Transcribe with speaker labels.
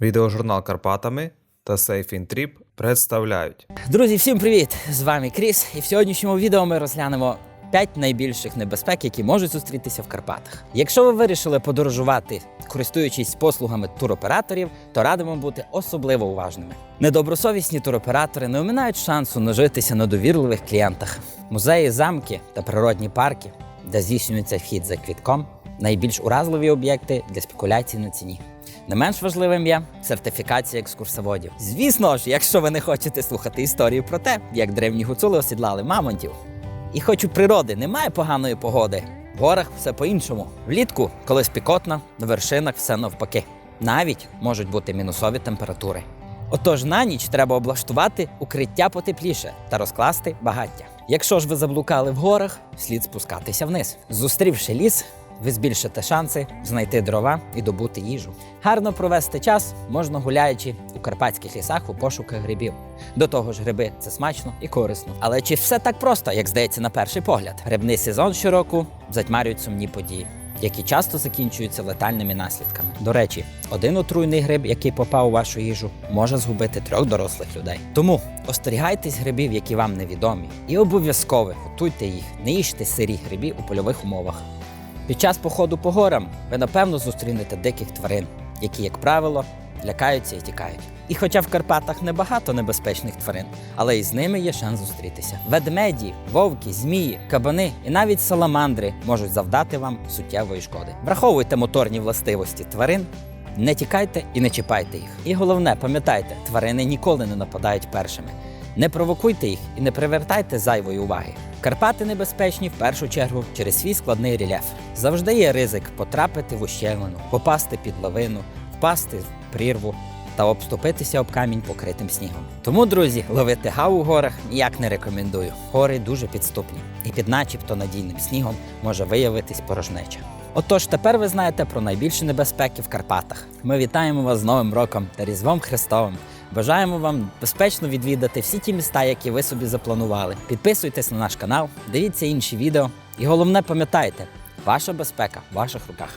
Speaker 1: Відеожурнал Карпатами та Trip представляють.
Speaker 2: Друзі, всім привіт! З вами Кріс, і в сьогоднішньому відео ми розглянемо 5 найбільших небезпек, які можуть зустрітися в Карпатах. Якщо ви вирішили подорожувати, користуючись послугами туроператорів, то радимо бути особливо уважними. Недобросовісні туроператори не оминають шансу нажитися на довірливих клієнтах. Музеї, замки та природні парки, де здійснюється вхід за квітком, найбільш уразливі об'єкти для спекуляцій на ціні. Не менш важливим є сертифікація екскурсоводів. Звісно ж, якщо ви не хочете слухати історію про те, як древні гуцули осідлали мамонтів. І хоч у природи немає поганої погоди, в горах все по-іншому. Влітку, коли спікотно, на вершинах все навпаки. Навіть можуть бути мінусові температури. Отож на ніч треба облаштувати укриття потепліше та розкласти багаття. Якщо ж ви заблукали в горах, слід спускатися вниз. Зустрівши ліс, ви збільшите шанси знайти дрова і добути їжу. Гарно провести час можна гуляючи у карпатських лісах у пошуках грибів. До того ж, гриби це смачно і корисно. Але чи все так просто, як здається на перший погляд? Грибний сезон щороку затьмарюють сумні події. Які часто закінчуються летальними наслідками. До речі, один отруйний гриб, який попав у вашу їжу, може згубити трьох дорослих людей. Тому остерігайтесь грибів, які вам невідомі, і обов'язково готуйте їх, не їжте сирі грибі у польових умовах. Під час походу по горам ви напевно зустрінете диких тварин, які, як правило, лякаються і тікають. І хоча в Карпатах небагато небезпечних тварин, але і з ними є шанс зустрітися. Ведмеді, вовки, змії, кабани і навіть саламандри можуть завдати вам суттєвої шкоди. Враховуйте моторні властивості тварин. Не тікайте і не чіпайте їх. І головне, пам'ятайте, тварини ніколи не нападають першими. Не провокуйте їх і не привертайте зайвої уваги. Карпати небезпечні в першу чергу через свій складний рельєф. Завжди є ризик потрапити в ущелину, попасти під лавину, впасти в прірву та обступитися об камінь покритим снігом. Тому, друзі, ловити гав у горах ніяк не рекомендую. Гори дуже підступні, і під начебто надійним снігом може виявитись порожнеча. Отож, тепер ви знаєте про найбільші небезпеки в Карпатах. Ми вітаємо вас з Новим роком та Різдвом Христовим. Бажаємо вам безпечно відвідати всі ті міста, які ви собі запланували. Підписуйтесь на наш канал, дивіться інші відео. І головне, пам'ятайте, ваша безпека в ваших руках.